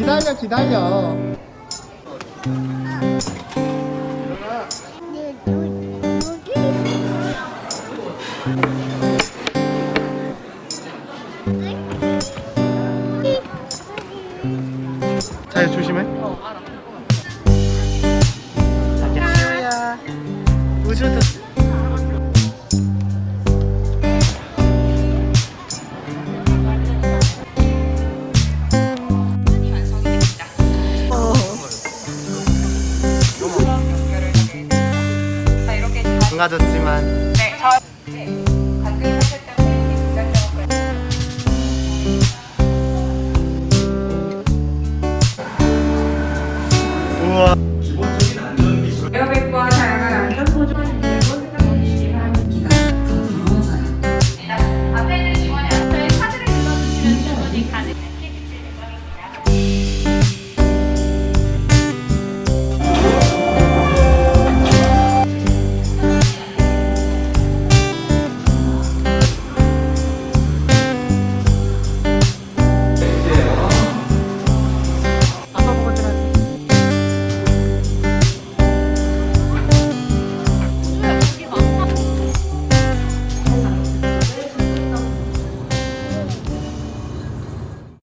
기다려 기다려 잘 조심해 어 알아. 망가졌지만. 네, 저... 우와. 기본